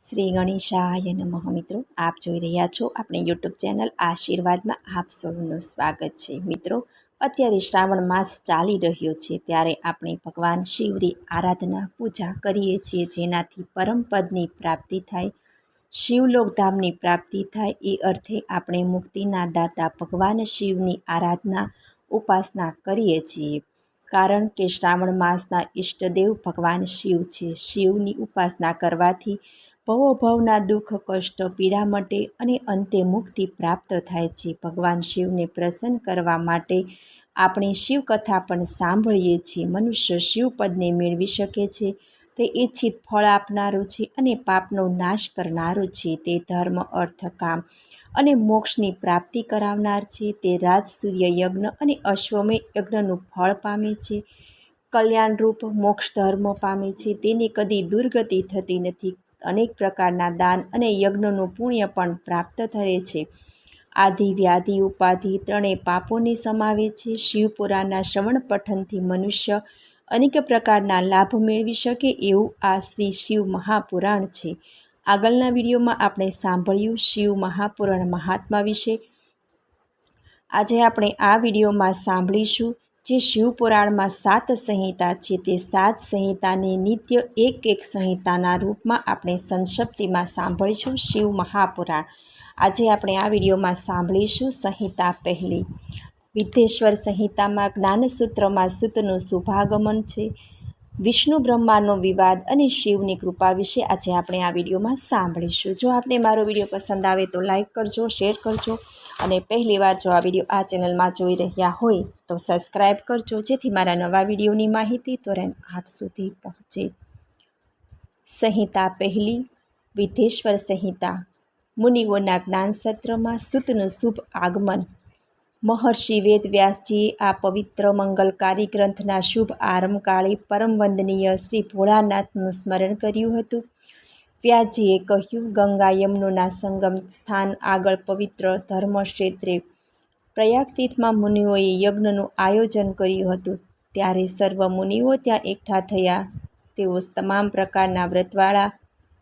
શ્રી ગણેશાય નમઃ. મિત્રો, આપ જોઈ રહ્યા છો આપણે યુટ્યુબ ચેનલ આશીર્વાદમાં આપ સૌનું સ્વાગત છે. મિત્રો, અત્યારે શ્રાવણ માસ ચાલી રહ્યો છે ત્યારે આપણે ભગવાન શિવની આરાધના પૂજા કરીએ છીએ જેનાથી પરમપદની પ્રાપ્તિ થાય શિવલોકધામની પ્રાપ્તિ થાય. એ અર્થે આપણે મુક્તિના દાતા ભગવાન શિવની આરાધના ઉપાસના કરીએ છીએ. કારણ કે શ્રાવણ માસના ઈષ્ટદેવ ભગવાન શિવ છે. શિવની ઉપાસના કરવાથી ભવોભવના દુઃખ, કષ્ટ, પીડા મટે અને અંતે મુક્તિ પ્રાપ્ત થાય છે. ભગવાન શિવને પ્રસન્ન કરવા માટે આપણે શિવકથા પણ સાંભળીએ છીએ. મનુષ્ય શિવપદને મેળવી શકે છે. તે ઈચ્છિત ફળ આપનારું છે અને પાપનો નાશ કરનારું છે. તે ધર્મ, અર્થ, કામ અને મોક્ષની પ્રાપ્તિ કરાવનાર છે. તે રાજ સૂર્ય યજ્ઞ અને અશ્વમે યજ્ઞનું ફળ પામે છે. કલ્યાણરૂપ મોક્ષ ધર્મ પામે છે. તેની કદી દુર્ગતિ થતી નથી. અનેક પ્રકારના દાન અને યજ્ઞનું પુણ્ય પણ પ્રાપ્ત થરે છે. આદિ વ્યાધિ ઉપાધિ ત્રણેય પાપોને સમાવે છે. શિવપુરાણના શ્રવણ પઠનથી મનુષ્ય અનેક પ્રકારના લાભ મેળવી શકે એવું આ શ્રી શિવ મહાપુરાણ છે. આગળના વિડીયોમાં આપણે સાંભળ્યું શિવ મહાપુરાણ મહાત્મા વિશે. આજે આપણે આ વિડીયોમાં સાંભળીશું જે શિવપુરાણમાં સાત સંહિતા છે, તે સાત સંહિતાને નિત્ય એક એક સંહિતાના રૂપમાં આપણે સંક્ષિપ્તિમાં સાંભળીશું શિવ મહાપુરાણ. આજે આપણે આ વિડીયોમાં સાંભળીશું સંહિતા પહેલી. વિદ્ધેશ્વર સંહિતામાં જ્ઞાનસૂત્રમાં સૂતનું શુભાગમન છે. વિષ્ણુ બ્રહ્માનો વિવાદ અને શિવની કૃપા વિશે આજે આપણે આ વિડીયોમાં સાંભળીશું. જો આપને મારો વીડિયો પસંદ આવે તો લાઇક કરજો, શેર કરજો. અને પહેલીવાર જો આ વીડિયો આ ચેનલમાં જોઈ રહ્યા હોય તો સબસ્ક્રાઈબ કરજો, જેથી મારા નવા વિડીયોની માહિતી તુરંત આપ સુધી પહોંચે. સંહિતા પહેલી વિધેશ્વર સંહિતા. મુનિઓના જ્ઞાન સત્રમાં સૂતનું શુભ આગમન. મહર્ષિ વેદવ્યાસજીએ આ પવિત્ર મંગલકારી ગ્રંથના શુભ આરંભકાળે પરમ વંદનીય શ્રી ભોળાનાથનું સ્મરણ કર્યું હતું. વ્યાસજીએ કહ્યું, ગંગા યમુના સંગમ સ્થાન આગળ પવિત્ર ધર્મક્ષેત્રે પ્રયાગતીર્થમાં મુનિઓએ યજ્ઞનું આયોજન કર્યું હતું. ત્યારે સર્વ મુનિઓ ત્યાં એકઠા થયા. તેઓ તમામ પ્રકારના વ્રતવાળા,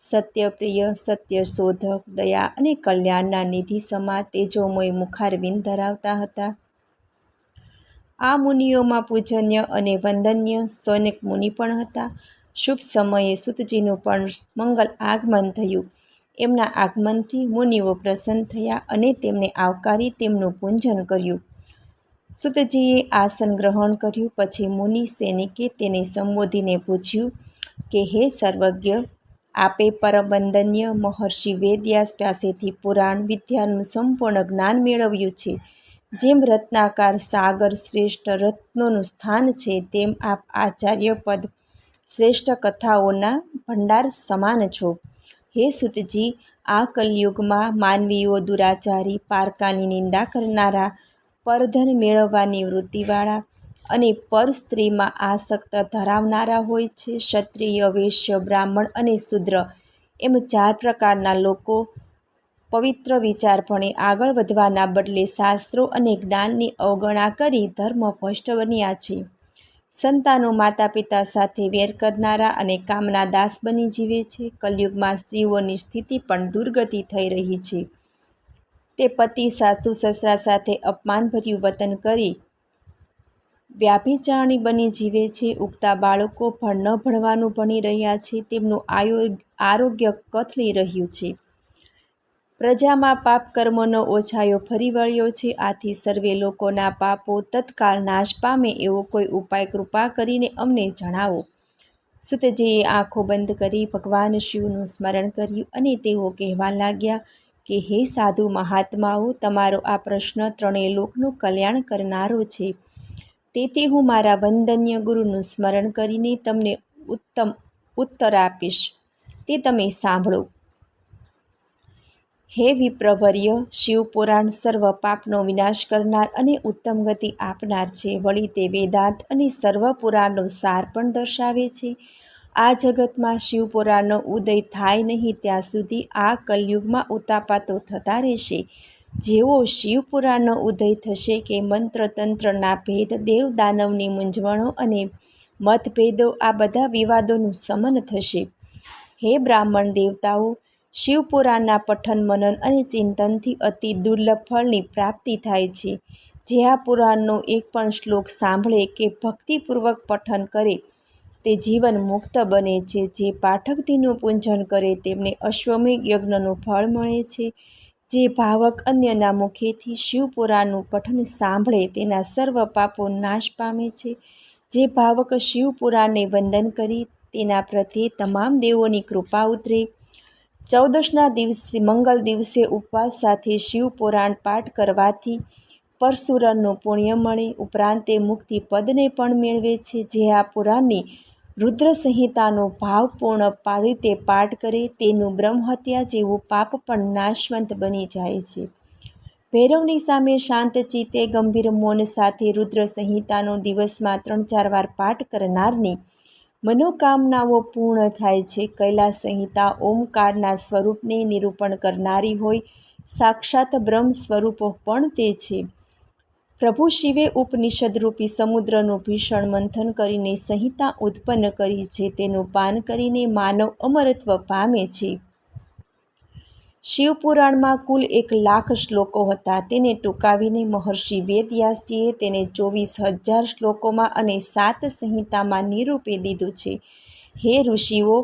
સત્યપ્રિય, સત્યશોધક, દયા અને કલ્યાણના નિધિ સમા તેજોમય મુખારવિંદ ધરાવતા હતા. આ મુનિઓમાં પૂજન્ય અને વંદન્ય સોનક મુનિ પણ હતા. શુભ સમયે સુતજીનું પણ મંગલ આગમન થયું. એમના આગમનથી મુનિઓ પ્રસન્ન થયા અને તેમને આવકારી તેમનું પૂંજન કર્યું. સુતજીએ આસન ગ્રહણ કર્યું, પછી મુનિ સૈનિકે તેને સંબોધીને પૂછ્યું કે, હે સર્વજ્ઞ, આપે પરમવંદન્ય મહર્ષિ વેદવ્યાસ પાસેથી પુરાણ વિદ્યાનું સંપૂર્ણ જ્ઞાન મેળવ્યું છે. જેમ રત્નાકાર સાગર શ્રેષ્ઠ રત્નોનું સ્થાન છે, તેમ આપ આચાર્ય પદ શ્રેષ્ઠ કથાઓના ભંડાર સમાન છો. હે સુતજી, આ કલયુગમાં માનવીઓ દુરાચારી, પારકાની નિંદા કરનારા, પરધન મેળવવાની વૃત્તિવાળા અને પર સ્ત્રીમાં આસક્ત ધરાવનારા હોય છે, ક્ષત્રિય, વૈશ્ય, બ્રાહ્મણ અને શુદ્ર. એમ ચાર પ્રકારના લોકો પવિત્ર વિચારપણે આગળ વધવાના બદલે શાસ્ત્રો અને જ્ઞાનની અવગણા કરી ધર્મ ભ્રષ્ટ બન્યા છે. સંતાનો માતા પિતા સાથે વેર કરનારા અને કામના દાસ બની જીવે છે. કલયુગમાં સ્ત્રીઓની સ્થિતિ પણ દુર્ગતિ થઈ રહી છે. તે પતિ, સાસુ, સસરા સાથે અપમાનભર્યું વતન કરી વ્યાભિચારણી બની જીવે છે. ઉગતા બાળકો પણ ન ભણવાનું ભણી રહ્યા છે. તેમનું આરોગ્ય કથળી રહ્યું છે. પ્રજામાં પાપ કર્મનો ઓછાયો ફરી વળ્યો છે. આથી સર્વે લોકોના પાપો તત્કાળ નાશ પામે એવો કોઈ ઉપાય કૃપા કરીને અમને જણાવો. સુતજીએ આંખો બંધ કરી ભગવાન શિવનું સ્મરણ કર્યું અને તેઓ કહેવા લાગ્યા કે, હે સાધુ મહાત્માઓ, તમારો આ પ્રશ્ન ત્રણેય લોકનું કલ્યાણ કરનારો છે. તેથી હું મારા વંદન્ય ગુરુનું સ્મરણ કરીને તમને ઉત્તમ ઉત્તર આપીશ. તે તમે સાંભળો. હે વિપ્રવર્ય, શિવપુરાણ સર્વ પાપનો વિનાશ કરનાર અને ઉત્તમ ગતિ આપનાર છે. વળી તે વેદાંત અને સર્વ પુરાણનો સાર પણ દર્શાવે છે. આ જગતમાં શિવપુરાણનો ઉદય થાય નહીં ત્યાં સુધી આ કલયુગમાં ઉતાપાતો થતા રહેશે. જેવો શિવપુરાણનો ઉદય થશે કે મંત્ર તંત્રના ભેદ દેવ દાનવની મૂંઝવણો અને મતભેદો આ બધા વિવાદોનું સમન થશે. હે બ્રાહ્મણ દેવતાઓ શિવપુરાણના પઠન મનન અને ચિંતનથી અતિ દુર્લભ ફળની પ્રાપ્તિ થાય છે. જે આ પુરાણનો એક પણ શ્લોક સાંભળે કે ભક્તિપૂર્વક પઠન કરે, તે જીવન મુક્ત બને છે. જે પાઠક તેનું પૂજન કરે, તેમને અશ્વમેઘ યજ્ઞનું ફળ મળે છે. જે ભાવક અન્યના મુખેથી શિવપુરાણનું પઠન સાંભળે, તેના સર્વ પાપો નાશ પામે છે. જે ભાવક શિવપુરાણને વંદન કરી, તેના પ્રત્યે તમામ દેવોની કૃપા ઉતરે. ચૌદશના દિવસે, મંગલ દિવસે ઉપવાસ સાથે શિવ પુરાણ પાઠ કરવાથી પરશુરનનું પુણ્ય મળે. ઉપરાંત તે મુક્તિ પદને પણ મેળવે છે, જે આ પુરાણની રુદ્ર સંહિતાનો ભાવપૂર્ણ રીતે પાઠ કરે તેનું બ્રહ્મહત્યા જેવું પાપ પણ નાશવંત બની જાય છે. ભૈરવની સામે શાંત ચિત્તે ગંભીર મૌન સાથે રુદ્ર સંહિતાનો દિવસમાં ત્રણ ચાર વાર પાઠ કરનારની મનોકામનાઓ પૂર્ણ થાય છે. કૈલાસ સંહિતા ઓમકારના સ્વરૂપને નિરૂપણ કરનારી હોય, સાક્ષાત બ્રહ્મ સ્વરૂપો પણ તે છે. પ્રભુ શિવે ઉપનિષદરૂપી સમુદ્રનું ભીષણ મંથન કરીને સંહિતા ઉત્પન્ન કરી છે. તેનું પાન કરીને માનવ અમરત્વ પામે છે. શિવપુરાણમાં કુલ એક લાખ શ્લોકો હતા. તેને ટૂંકાવીને મહર્ષિ વેદવ્યાસજીએ તેને ચોવીસ હજાર શ્લોકોમાં અને સાત સંહિતામાં નિરૂપી દીધું છે. હે ઋષિઓ,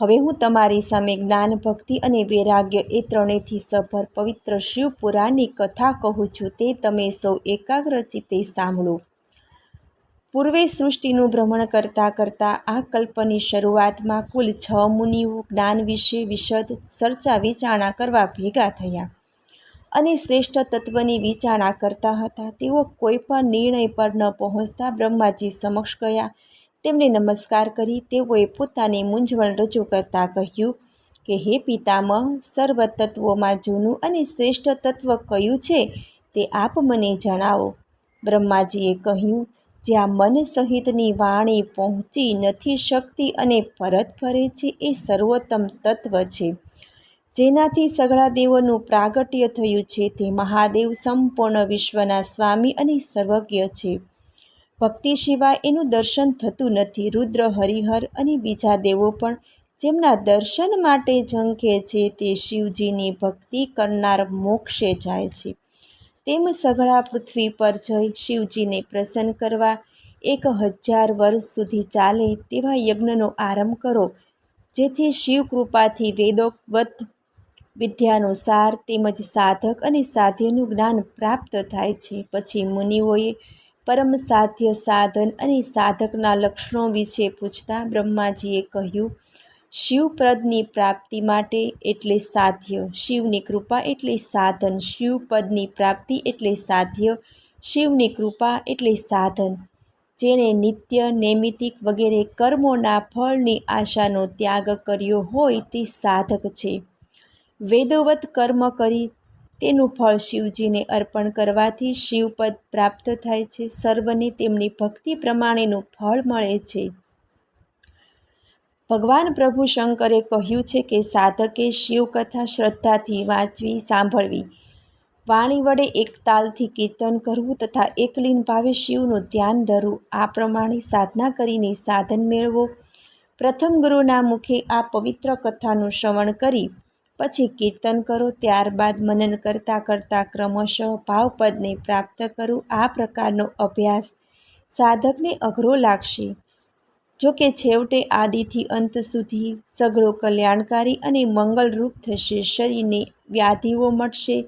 હવે હું તમારી સામે જ્ઞાન, ભક્તિ અને વૈરાગ્ય એ ત્રણેયથી સભર પવિત્ર શિવપુરાણની કથા કહું છું. તે તમે સૌ એકાગ્રચિતે સાંભળો. પૂર્વે સૃષ્ટિનું ભ્રમણ કરતાં કરતાં આ કલ્પની શરૂઆતમાં કુલ છ મુનિઓ જ્ઞાન વિશે વિશદ ચર્ચા વિચારણા કરવા ભેગા થયા. અને શ્રેષ્ઠ તત્વની વિચારણા કરતા હતા. તેઓ કોઈ પણ નિર્ણય પર ન પહોંચતા બ્રહ્માજી સમક્ષ ગયા. તેમને નમસ્કાર કરી તેઓએ પોતાની મૂંઝવણ રજૂ કરતાં કહ્યું કે, હે પિતામહ, સર્વ તત્વોમાં જૂનું અને શ્રેષ્ઠ તત્વ કયું છે તે આપ મને જણાવો. બ્રહ્માજીએ કહ્યું જ્યાં મન સહિતની વાણી પહોંચી નથી શકતી અને પરત ફરે છે એ સર્વોત્તમ તત્વ છે. જેનાથી સગળા દેવોનું પ્રાગટ્ય થયું છે તે મહાદેવ સંપૂર્ણ વિશ્વના સ્વામી અને સર્વજ્ઞ છે. ભક્તિ સિવાય એનું દર્શન થતું નથી. રુદ્ર, હરિહર અને બીજા દેવો પણ જેમના દર્શન માટે ઝંખે છે તે શિવજીની ભક્તિ કરનાર મોક્ષે જાય છે. તેમ સઘળા પૃથ્વી પર જઈ શિવજીને પ્રસન્ન કરવા એક હજાર વર્ષ સુધી ચાલે તેવા યજ્ઞનો આરંભ કરો, જેથી શિવ કૃપાથી વેદોક્ત વિદ્યાનો સાર તેમજ સાધક અને સાધ્યનું જ્ઞાન પ્રાપ્ત થાય છે. પછી મુનિઓએ પરમ સાધ્ય સાધન અને સાધકના લક્ષણો વિશે પૂછતા બ્રહ્માજીએ કહ્યું શિવપ્રદની પ્રાપ્તિ માટે એટલે સાધ્ય. શિવની કૃપા એટલે સાધન. શિવપદની પ્રાપ્તિ એટલે સાધ્ય. શિવની કૃપા એટલે સાધન. જેણે નિત્ય નૈમિતિક વગેરે કર્મોના ફળની આશાનો ત્યાગ કર્યો હોય તે સાધક છે. વેદોવત કર્મ કરી તેનું ફળ શિવજીને અર્પણ કરવાથી શિવપદ પ્રાપ્ત થાય છે. સર્વને તેમની ભક્તિ પ્રમાણેનું ફળ મળે છે. ભગવાન પ્રભુ શંકરે કહ્યું છે કે સાધકે શિવકથા શ્રદ્ધાથી વાંચવી, સાંભળવી. વાણી વડે એક તાલથી કીર્તન કરવું તથા એકલીન ભાવે શિવનું ધ્યાન ધરવું, આ પ્રમાણે સાધના કરીને સાધન મેળવો. પ્રથમ ગુરુના મુખે આ પવિત્ર કથાનું શ્રવણ કરી, પછી કીર્તન કરો, ત્યારબાદ મનન કરતાં કરતાં ક્રમશઃ ભાવપદને પ્રાપ્ત કરવું આ પ્રકારનો અભ્યાસ સાધકને અઘરો લાગશે. જો કે છેવટે આદિથી અંત સુધી સઘળો કલ્યાણકારી અને મંગલરૂપ થશે. શરીરને વ્યાધિઓ મળશે,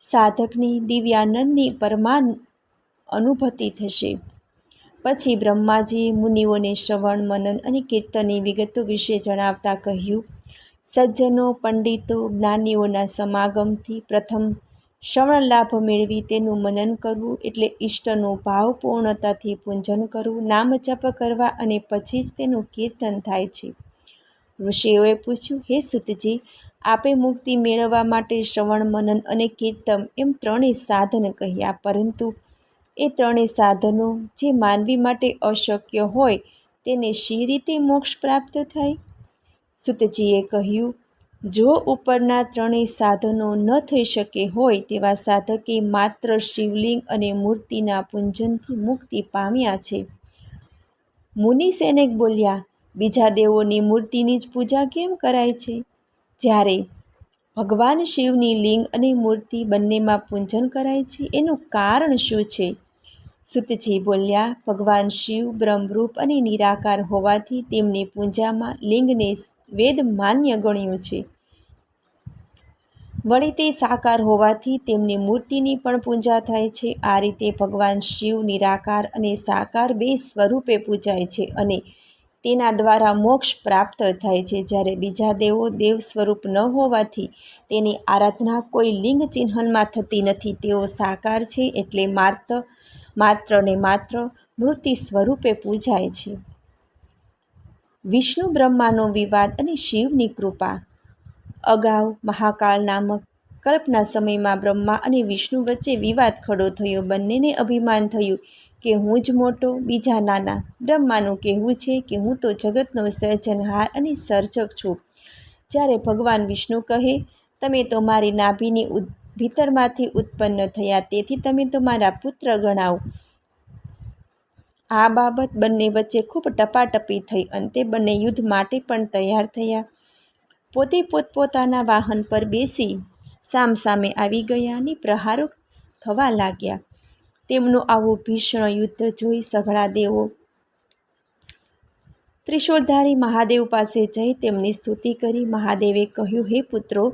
સાધકની દિવ્યાનંદની પરમાન અનુભૂતિ થશે. પછી બ્રહ્માજી મુનિઓને શ્રવણ, મનન અને કીર્તનની વિગતો વિશે જણાવતા કહ્યું, સજ્જનો, પંડિતો, જ્ઞાનીઓના સમાગમથી પ્રથમ શ્રવણ લાભ મેળવી તેનું મનન કરવું એટલે ઈષ્ટનું ભાવપૂર્ણતાથી પૂજન કરવું, નામ જપ કરવા અને પછી જ તેનું કીર્તન થાય છે. ઋષિઓએ પૂછ્યું, હે સુતજી, આપે મુક્તિ મેળવવા માટે શ્રવણ, મનન અને કીર્તન એમ ત્રણેય સાધન કહ્યા, પરંતુ એ ત્રણેય સાધનો જે માનવી માટે અશક્ય હોય, તેને શી રીતે મોક્ષ પ્રાપ્ત થાય? સુતજીએ કહ્યું જો ઉપરના ત્રણેય સાધનો ન થઈ શકે હોય તેવા સાધકે માત્ર શિવલિંગ અને મૂર્તિના પૂજનથી મુક્તિ પામ્યા છે. મુનિ સૈનિક બોલ્યા, બીજા દેવોની મૂર્તિની જ પૂજા કેમ કરાય છે? જ્યારે ભગવાન શિવની લિંગ અને મૂર્તિ બંનેમાં પૂજન કરાય છે, એનું કારણ શું છે? સુતજી બોલ્યા, ભગવાન શિવ બ્રહ્મરૂપ અને નિરાકાર હોવાથી તેમની પૂજામાં લિંગને વેદ માન્ય ગણ્યું છે. વળી તે સાકાર હોવાથી તેમની મૂર્તિની પણ પૂજા થાય છે. આ રીતે ભગવાન શિવ નિરાકાર અને સાકાર બે સ્વરૂપે પૂજાય છે અને તેના દ્વારા મોક્ષ પ્રાપ્ત થાય છે. જ્યારે બીજા દેવો દેવ સ્વરૂપ ન હોવાથી તેની આરાધના કોઈ લિંગ ચિહ્નમાં થતી નથી. તેઓ સાકાર છે એટલે માત્ર માત્ર ને માત્ર મૂર્તિ સ્વરૂપે પૂજાય છે. વિષ્ણુ બ્રહ્માનો વિવાદ અને શિવની કૃપા. અગાઉ મહાકાળ નામક કલ્પના સમયમાં બ્રહ્મા અને વિષ્ણુ વચ્ચે વિવાદ ખડો થયો, બંનેને અભિમાન થયું કે હું જ મોટો, બીજા નાના. બ્રહ્માનું કહેવું છે કે હું તો જગતનો સર્જનહાર અને સર્જક છું. જ્યારે ભગવાન વિષ્ણુ કહે, તમે તો મારી નાભીની ભીતરમાંથી ઉત્પન્ન થયા, તેથી તમે તો મારા પુત્ર ગણાવો. આ બાબત બંને વચ્ચે ખૂબ ટપાટપી થઈ અંતે બંને યુદ્ધ માટે પણ તૈયાર થયા. પોતે પોતપોતાના વાહન પર બેસી સામસામે આવી ગયા અને પ્રહારો થવા લાગ્યા. તેમનું આવું ભીષણ યુદ્ધ જોઈ સઘળા દેવો ત્રિશૂળધારી મહાદેવ પાસે જઈ તેમની સ્તુતિ કરી. મહાદેવે કહ્યું, હે પુત્રો,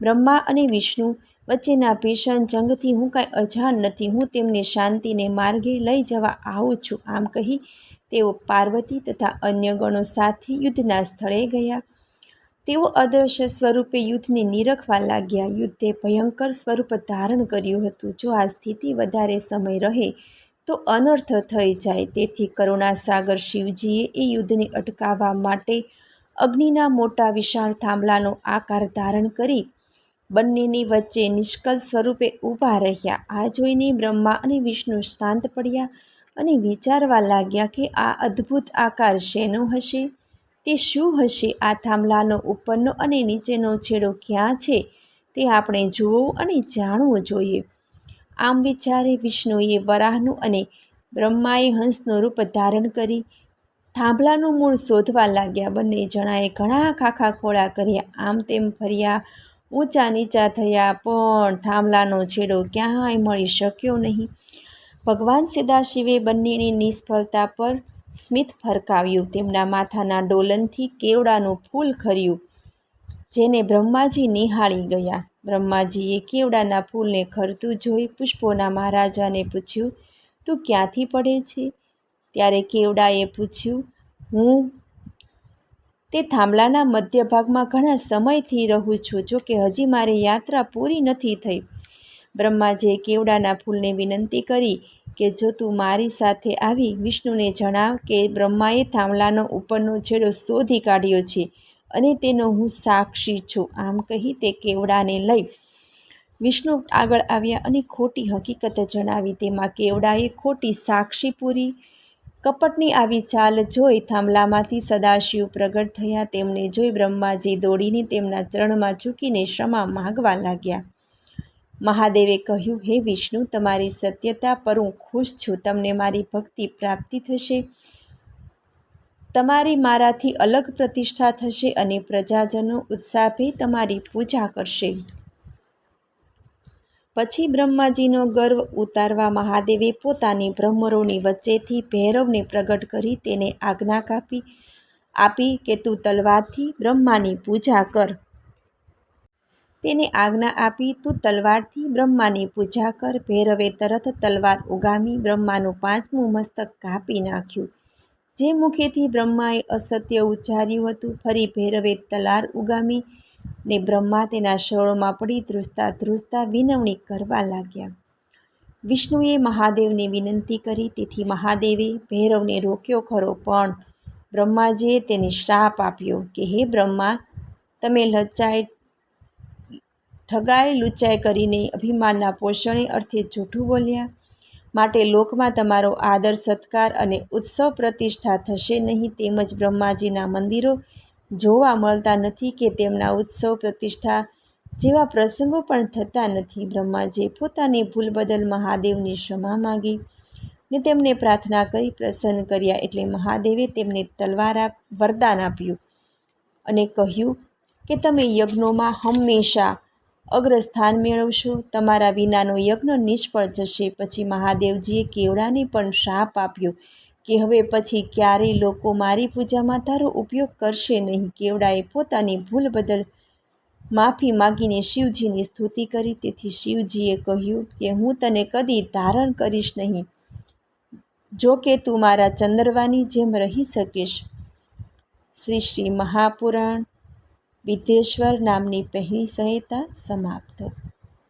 બ્રહ્મા અને વિષ્ણુ વચ્ચેના ભીષણ જંગથી હું કાંઈ અજાણ નથી. હું તેમને શાંતિને માર્ગે લઈ જવા આવું છું. આમ કહી તેઓ પાર્વતી તથા અન્ય ગણો સાથે યુદ્ધના સ્થળે ગયા. તેઓ અદૃશ્ય સ્વરૂપે યુદ્ધને નિરખવા લાગ્યા. યુદ્ધે ભયંકર સ્વરૂપ ધારણ કર્યું હતું. જો આ સ્થિતિ વધારે સમય રહે તો અનર્થ થઈ જાય. તેથી કરુણાસાગર શિવજીએ એ યુદ્ધને અટકાવવા માટે અગ્નિના મોટા વિશાળ થાંભલાનો આકાર ધારણ કરી બંનેની વચ્ચે નિષ્કલ સ્વરૂપે ઊભા રહ્યા. આ જોઈને બ્રહ્મા અને વિષ્ણુ શાંત પડ્યા અને વિચારવા લાગ્યા કે આ અદ્ભુત આકાર શેનો હશે? તે શું હશે? આ થાંભલાનો ઉપરનો અને નીચેનો છેડો ક્યાં છે? તે આપણે જોવું અને જાણવું જોઈએ. આમ વિચારે વિષ્ણુએ વરાહનું અને બ્રહ્માએ હંસનું રૂપ ધારણ કરી થાંભલાનું મૂળ શોધવા લાગ્યા. બંને જણાએ ઘણા ખાખા ખોળા કર્યા. આમ તેમ ફર્યા ઊંચા નીચા થયા, પણ થાંભલાનો છેડો ક્યાંય મળી શક્યો નહીં. ભગવાન સદાશિવે બંનેની નિષ્ફળતા પર સ્મિત ફરકાવ્યું. તેમના માથાના ડોલનથી કેવડાનું ફૂલ ખર્યું, જેને બ્રહ્માજી નિહાળી ગયા. બ્રહ્માજીએ કેવડાના ફૂલને ખરતું જોઈ પુષ્પોના મહારાજાને પૂછ્યું, તું ક્યાંથી પડે છે? ત્યારે કેવડાએ પૂછ્યું, હું તે થાંભલાના મધ્ય ભાગમાં ઘણા સમયથી રહું છું, જો કે હજી મારી યાત્રા પૂરી નથી થઈ. બ્રહ્માજીએ કેવડાના ફૂલને વિનંતી કરી કે, જો તું મારી સાથે આવી, વિષ્ણુને જણાવ કે બ્રહ્માએ થાંભલાનો ઉપરનો છેડો શોધી કાઢ્યો છે અને તેનો હું સાક્ષી છું. આમ કહી તે કેવડાને લઈ વિષ્ણુ આગળ આવ્યા અને ખોટી હકીકત જણાવી. તેમાં કેવડાએ ખોટી સાક્ષી પૂરી કપટની આવી ચાલ જોઈ થાંભલામાંથી સદાશિવ પ્રગટ થયા. તેમને જોઈ બ્રહ્માજી દોડીને તેમના ચરણમાં ઝૂકીને ક્ષમા માગવા લાગ્યા. મહાદેવે કહ્યું, હે વિષ્ણુ, તમારી સત્યતા પર હું ખુશ છું. તમને મારી ભક્તિ પ્રાપ્તિ થશે. તમારી મારાથી અલગ પ્રતિષ્ઠા થશે અને પ્રજાજનો ઉત્સાહભેર તમારી પૂજા કરશે. પછી બ્રહ્માજીનો ગર્વ ઉતારવા મહાદેવે પોતાની બ્રહ્મરોની વચ્ચેથી ભૈરવને પ્રગટ કરી તેને આજ્ઞા કાપી, આપી કે તું તલવારથી બ્રહ્માની પૂજા કર. તેને આજ્ઞા આપી, તું તલવારથી બ્રહ્માની પૂજા કર. ભૈરવે તરત તલવાર ઉગામી બ્રહ્માનું પાંચમું મસ્તક કાપી નાખ્યું. જે મુખેથી બ્રહ્માએ અસત્ય ઉચ્ચાર્યું હતું, ફરી ભૈરવે તલાર ઉગામી ને બ્રહ્મા તેના શરણોમાં પડી ધ્રુજતા ધ્રુજતા વિનવણી કરવા લાગ્યા. વિષ્ણુએ મહાદેવને વિનંતી કરી, તેથી મહાદેવે ભૈરવને રોક્યો ખરો, પણ બ્રહ્માજીએ તેને શ્રાપ આપ્યો કે, હે બ્રહ્મા, તમે લચ્ચાઈ ઠગાઈ લુચાઈ કરીને અભિમાનના પોષણે અર્થે જૂઠું બોલ્યા. માટે લોકમાં તમારો આદર, સત્કાર અને ઉત્સવ પ્રતિષ્ઠા થશે નહીં, તેમજ બ્રહ્માજીના મંદિરો જોવા મળતા નથી કે તેમના ઉત્સવ, પ્રતિષ્ઠા જેવા પ્રસંગો પણ થતા નથી. બ્રહ્માજીએ પોતાની ભૂલ બદલ મહાદેવની ક્ષમા માગી ને તેમને પ્રાર્થના કરી પ્રસન્ન કર્યા એટલે મહાદેવે તેમને તલવાર આપ, વરદાન આપ્યું અને કહ્યું કે તમે યજ્ઞોમાં હંમેશા અગ્રસ્થાન મેળવશો. તમારા વિનાનો યજ્ઞ નિષ્ફળ જશે. પછી મહાદેવજીએ કેવડાને પણ શાપ આપ્યો કે હવે પછી ક્યારેય લોકો મારી પૂજામાં તારો ઉપયોગ કરશે નહીં. કેવડાએ પોતાની ભૂલ બદલ માફી માગીને શિવજીની સ્તુતિ કરી. તેથી શિવજીએ કહ્યું કે હું તને કદી ધારણ કરીશ નહીં. જો કે તું મારા ચંદ્રવાની જેમ રહી શકીશ. શ્રી શ્રી મહાપુરાણ વિદ્યેશ્વર નામની પહેલી સંહિતા સમાપ્ત.